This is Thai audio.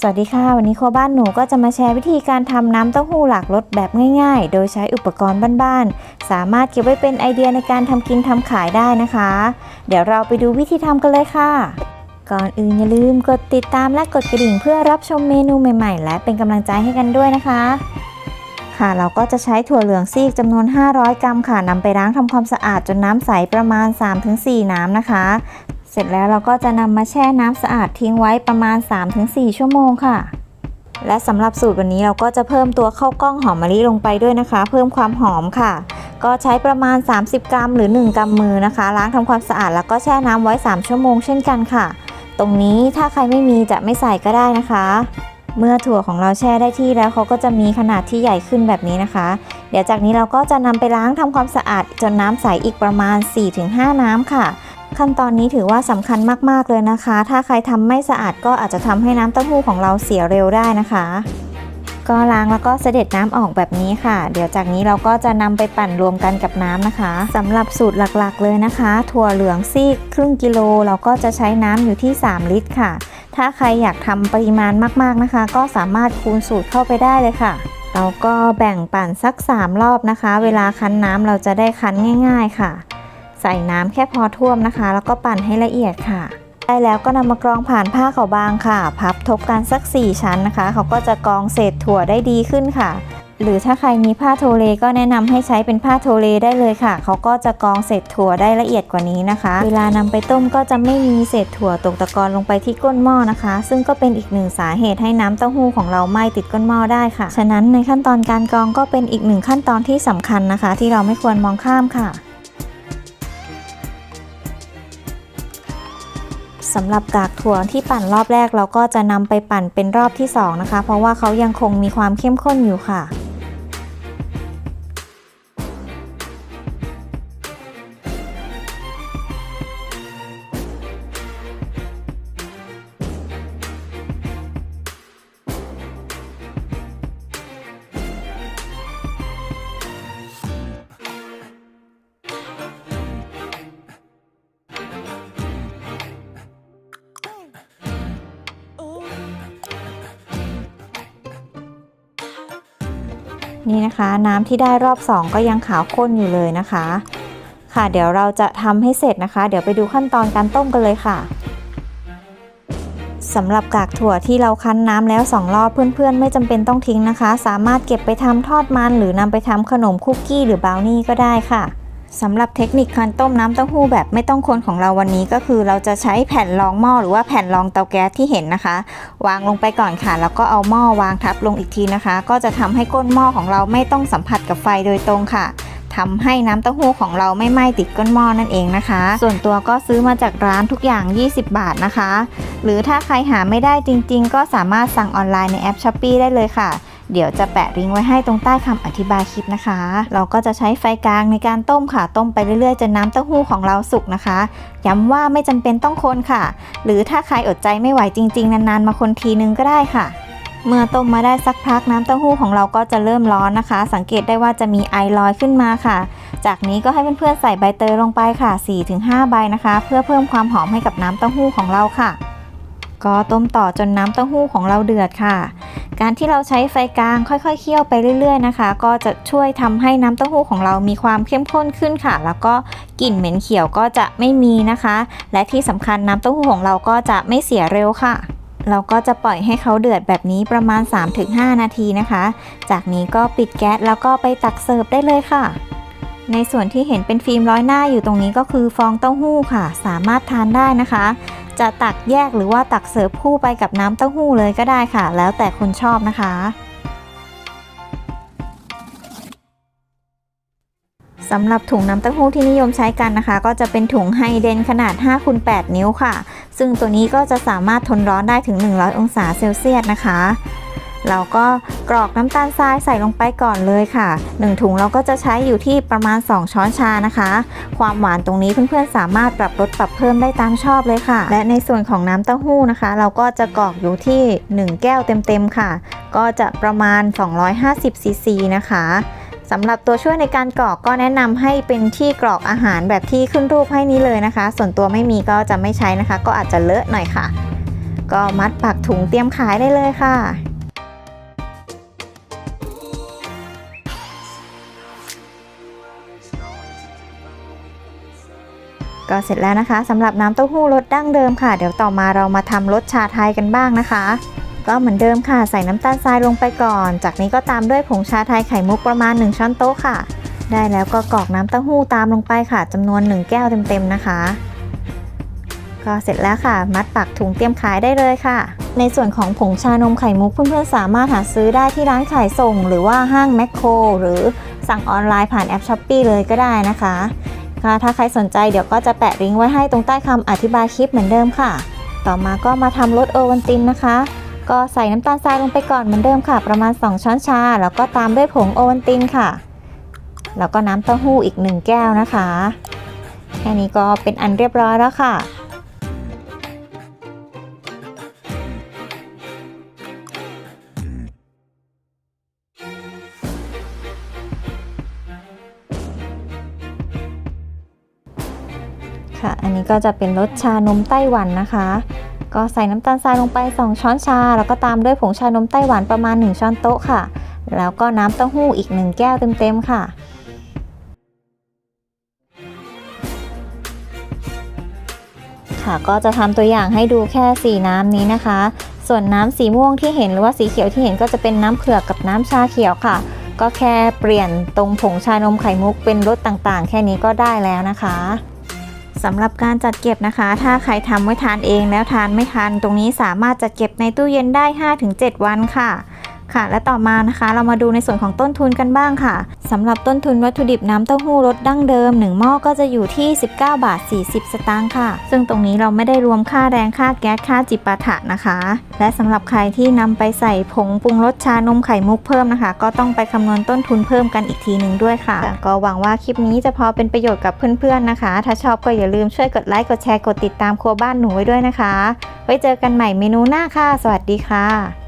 สวัสดีค่ะ วันนี้ครัวบ้านหนูก็จะมาแชร์วิธีการทำน้ำเต้าหู้หลากรสแบบง่าย ๆ โดยใช้อุปกรณ์บ้านๆ สามารถเก็บไว้เป็นไอเดียในการทำกินทำขายได้นะคะ เดี๋ยวเราไปดูวิธีทำกันเลยค่ะ ก่อนอื่นอย่าลืมกดติดตามและกดกระดิ่งเพื่อรับชมเมนูใหม่ๆ และเป็นกำลังใจให้กันด้วยนะคะ ค่ะเราก็จะใช้ถั่วเหลืองซีกจำนวน 500 กรัมค่ะนำไปล้างทำความสะอาดจนน้ำใสประมาณ 3-4 น้ำนะคะ เสร็จแล้วเราก็จะนำมาแช่น้ำสะอาดทิ้งไว้ประมาณ 3-4 ชั่วโมงค่ะ และสำหรับสูตรวันนี้เราก็จะเพิ่มตัวข้าวกล้องหอมมะลิลงไปด้วยนะคะ เพิ่มความหอมค่ะ ก็ใช้ประมาณ 30 กรัม หรือ 1กรัมมือนะคะ ล้างทำความสะอาดแล้วก็แช่น้ำไว้ 3 ชั่วโมงเช่นกันค่ะ ตรงนี้ถ้าใครไม่มีจะไม่ใส่ก็ได้นะคะเมื่อถั่วของเราแช่ได้ที่แล้วเขาก็จะมีขนาดที่ใหญ่ขึ้นแบบนี้นะคะ เดี๋ยวจากนี้เราก็จะนำไปล้างทำความสะอาดจนน้ำใสอีกประมาณ 4-5 น้ำค่ะ ขั้นตอนนี้ถือว่าสำคัญมากๆเลยนะคะ ถ้าใครทำไม่สะอาดก็อาจจะทำให้น้ำเต้าหู้ของเราเสียเร็วได้นะคะ ก็ล้างแล้วก็เสด็จน้ำออกแบบนี้ค่ะ เดี๋ยวจากนี้เราก็จะนำไปปั่นรวมกันกับน้ำนะคะสำหรับสูตรหลักๆ เลยนะคะ ถั่วเหลืองซีกครึ่งกิโล เราก็จะใช้น้ำอยู่ที่ 3 ลิตรค่ะ ถ้าใครอยากทำปริมาณมากๆนะคะ ก็สามารถคูณสูตรเข้าไปได้เลยค่ะเราก็แบ่งปั่นสัก 3 รอบนะคะ เวลาคั้นน้ำเราจะได้คั้นง่าย ๆ ค่ะ ใส่น้ำแค่พอท่วมนะคะ แล้วก็ปั่นให้ละเอียดค่ะ ได้แล้วก็นำมากรองผ่านผ้าขาวบางค่ะ พับทบกันสัก 4 ชั้นนะคะ เขาก็จะกรองเศษถั่วได้ดีขึ้นค่ะ หรือถ้าใครมีผ้าโทเลก็แนะนำให้ใช้เป็นผ้าโทเลได้เลยค่ะ เขาก็จะกรองเศษถั่วได้ละเอียดกว่านี้นะคะ เวลานำไปต้มก็จะไม่มีเศษถั่วตกตะกอนลงไปที่ก้นหม้อนะคะ ซึ่งก็เป็นอีกหนึ่งสาเหตุให้น้ำเต้าหู้ของเราไหม้ติดก้นหม้อได้ค่ะ ฉะนั้นในขั้นตอนการกรองก็เป็นอีกหนึ่งขั้นตอนที่สำคัญนะคะ ที่เราไม่ควรมองข้ามค่ะ สำหรับกากถั่วที่ปั่นรอบแรกเราก็จะนำไปปั่นเป็นรอบที่2นะคะ เพราะว่าเขายังคงมีความเข้มข้นอยู่ค่ะ นี่นะคะ น้ำที่ได้รอบ 2 ก็ยังขาวข้นอยู่เลยนะคะ ค่ะเดี๋ยวเราจะทำให้เสร็จนะคะ เดี๋ยวไปดูขั้นตอนการต้มกันเลยค่ะสำหรับกากถั่วที่เราคั้นน้ำแล้ว 2 รอบเพื่อนๆ ไม่จำเป็นต้องทิ้งนะคะ สามารถเก็บไปทำทอดมัน หรือนำไปทำขนมคุกกี้หรือบราวนี่ก็ได้ค่ะ สำหรับเทคนิคการต้มน้ำเต้าหู้แบบไม่ต้องคนของเราวันนี้ก็คือ เราจะใช้แผ่นรองหม้อหรือว่าแผ่นรองเตาแก๊สที่เห็นนะคะ วางลงไปก่อนค่ะ แล้วก็เอาหม้อวางทับลงอีกทีนะคะ ก็จะทำให้ก้นหม้อของเราไม่ต้องสัมผัสกับไฟโดยตรงค่ะทำให้น้ำเต้าหู้ของเราไม่ไหม้ติดก้นหม้อนั่นเองนะคะ ส่วนตัวก็ซื้อมาจากร้านทุกอย่าง 20 บาทนะคะ หรือถ้าใครหาไม่ได้จริง ๆ ก็สามารถสั่งออนไลน์ในแอป s h อ p e e ได้เลยค่ะ เดี๋ยวจะแปะลิงก์ไว้ให้ตรงใต้คำอธิบายคลิปนะคะ เราก็จะใช้ไฟกลางในการต้มค่ะ ต้มไปเรื่อยๆจนน้ำเต้าหู้ของเราสุกนะคะ ย้ำว่าไม่จำเป็นต้องคนค่ะ หรือถ้าใครอดใจไม่ไหวจริง ๆ นานๆ มาคนทีนึงก็ได้ค่ะเมื่อต้มมาได้สักพักน้ำเต้าหู้ของเราก็จะเริ่มร้อนนะคะ สังเกตได้ว่าจะมีไอลอยขึ้นมาค่ะ จากนี้ก็ให้เพื่อนๆใส่ใบเตยลงไปค่ะ 4-5 ใบนะคะ เพื่อเพิ่มความหอมให้กับน้ำเต้าหู้ของเราค่ะ ก็ต้มต่อจนน้ำเต้าหู้ของเราเดือดค่ะ การที่เราใช้ไฟกลางค่อยๆเคี่ยวไปเรื่อย ๆนะคะ ก็จะช่วยทำให้น้ำเต้าหู้ของเรามีความเข้มข้นขึ้นค่ะ แล้วก็กลิ่นเหม็นเขียวก็จะไม่มีนะคะ และที่สำคัญน้ำเต้าหู้ของเราก็จะไม่เสียเร็วค่ะ เราก็จะปล่อยให้เขาเดือดแบบนี้ประมาณ 3-5 นาทีนะคะ จากนี้ก็ปิดแก๊สแล้วก็ไปตักเสิร์ฟได้เลยค่ะในส่วนที่เห็นเป็นฟิล์มร้อยหน้าอยู่ตรงนี้ก็คือฟองเต้าหู้ค่ะ สามารถทานได้นะคะ จะตักแยกหรือว่าตักเสิร์ฟคู่ไปกับน้ำเต้าหู้เลยก็ได้ค่ะ แล้วแต่คนชอบนะคะ สำหรับถุงน้ำเต้าหู้ที่นิยมใช้กันนะคะ ก็จะเป็นถุงไฮเดนขนาด5คูณ8นิ้วค่ะ ซึ่งตัวนี้ก็จะสามารถทนร้อนได้ถึง 100 องศาเซลเซียสนะคะ เราก็กรอกน้ำตาลทรายใส่ลงไปก่อนเลยค่ะ 1 ถุงเราก็จะใช้อยู่ที่ประมาณ 2 ช้อนชานะคะ ความหวานตรงนี้เพื่อนๆสามารถปรับลดปรับเพิ่มได้ตามชอบเลยค่ะ และในส่วนของน้ำเต้าหู้นะคะ เราก็จะกรอกอยู่ที่ 1 แก้วเต็มๆค่ะ ก็จะประมาณ 250ซีซีนะคะสำหรับตัวช่วยในการกรอกก็แนะนำให้เป็นที่กรอกอาหารแบบที่ขึ้นรูปให้นี้เลยนะคะ ส่วนตัวไม่มีก็จะไม่ใช้นะคะ ก็อาจจะเลอะหน่อยค่ะ ก็มัดปักถุงเตรียมขายได้เลยค่ะ ก็เสร็จแล้วนะคะสำหรับน้ำเต้าหู้รสดั้งเดิมค่ะ เดี๋ยวต่อมาเรามาทำรสชาไทยกันบ้างนะคะ ก็เหมือนเดิมค่ะใส่น้ำตาลทรายลงไปก่อน จากนี้ก็ตามด้วยผงชาไทยไข่มุกประมาณ 1 ช้อนโต๊ะค่ะ ได้แล้วก็กรอกน้ำเต้าหู้ตามลงไปค่ะจำนวน 1 แก้วเต็มๆนะคะก็เสร็จแล้วค่ะ มัดปักถุงเตรียมขายได้เลยค่ะ ในส่วนของผงชานมไข่มุกเพื่อนๆสามารถหาซื้อได้ที่ร้านขายส่ง หรือว่าห้างแมคโครหรือสั่งออนไลน์ผ่านแอปช้อปปีเลยก็ได้นะคะ คะ ถ้าใครสนใจเดี๋ยวก็จะแปะลิงก์ไว้ให้ตรงใต้คำอธิบายคลิปเหมือนเดิมค่ะ ต่อมาก็มาทำรสโอวัลตินนะคะ ก็ใส่น้ำตาลทรายลงไปก่อนเหมือนเดิมค่ะ ประมาณ 2 ช้อนชา แล้วก็ตามด้วยผงโอวัลตินค่ะ แล้วก็น้ำเต้าหู้อีก 1 แก้วนะคะ แค่นี้ก็เป็นอันเรียบร้อยแล้วค่ะ ค่ะ อันนี้ก็จะเป็นรสชานมไต้หวันนะคะ ก็ใส่น้ำตาลทรายลงไป 2 ช้อนชา แล้วก็ตามด้วยผงชานมไต้หวันประมาณ 1 ช้อนโต๊ะค่ะ แล้วก็น้ำเต้าหู้อีก 1 แก้วเต็มๆค่ะค่ะก็จะทำตัวอย่างให้ดูแค่4น้ำนี้นะคะ ส่วนน้ำสีม่วงที่เห็นหรือว่าสีเขียวที่เห็นก็จะเป็นน้ำเผือกกับน้ำชาเขียวค่ะ ก็แค่เปลี่ยนตรงผงชานมไข่มุกเป็นรสต่างๆ แค่นี้ก็ได้แล้วนะคะ สำหรับการจัดเก็บนะคะ ถ้าใครทำไว้ทานเองแล้วทานไม่ทันตรงนี้สามารถจัดเก็บในตู้เย็นได้ 5-7 วันค่ะ ค่ะ และต่อมานะคะ เรามาดูในส่วนของต้นทุนกันบ้างค่ะสำหรับต้นทุนวัตถุดิบน้ำเต้าหู้รสดั้งเดิม 1 หม้อก็จะอยู่ที่ 19 บาท 40 สตางค์ค่ะ ซึ่งตรงนี้เราไม่ได้รวมค่าแรงค่าแก๊สค่าจิปาถะนะคะ และสำหรับใครที่นำไปใส่ผงปรุงรสชานมไข่มุกเพิ่มนะคะ ก็ต้องไปคำนวณต้นทุนเพิ่มกันอีกทีหนึ่งด้วยค่ะ ก็หวังว่าคลิปนี้จะพอเป็นประโยชน์กับเพื่อนๆนะคะ ถ้าชอบก็อย่าลืมช่วยกดไลค์กดแชร์กดติดตามครัวบ้านหนูไว้ด้วยนะคะ ไว้เจอกันใหม่เมนูหน้าค่ะ สวัสดีค่ะ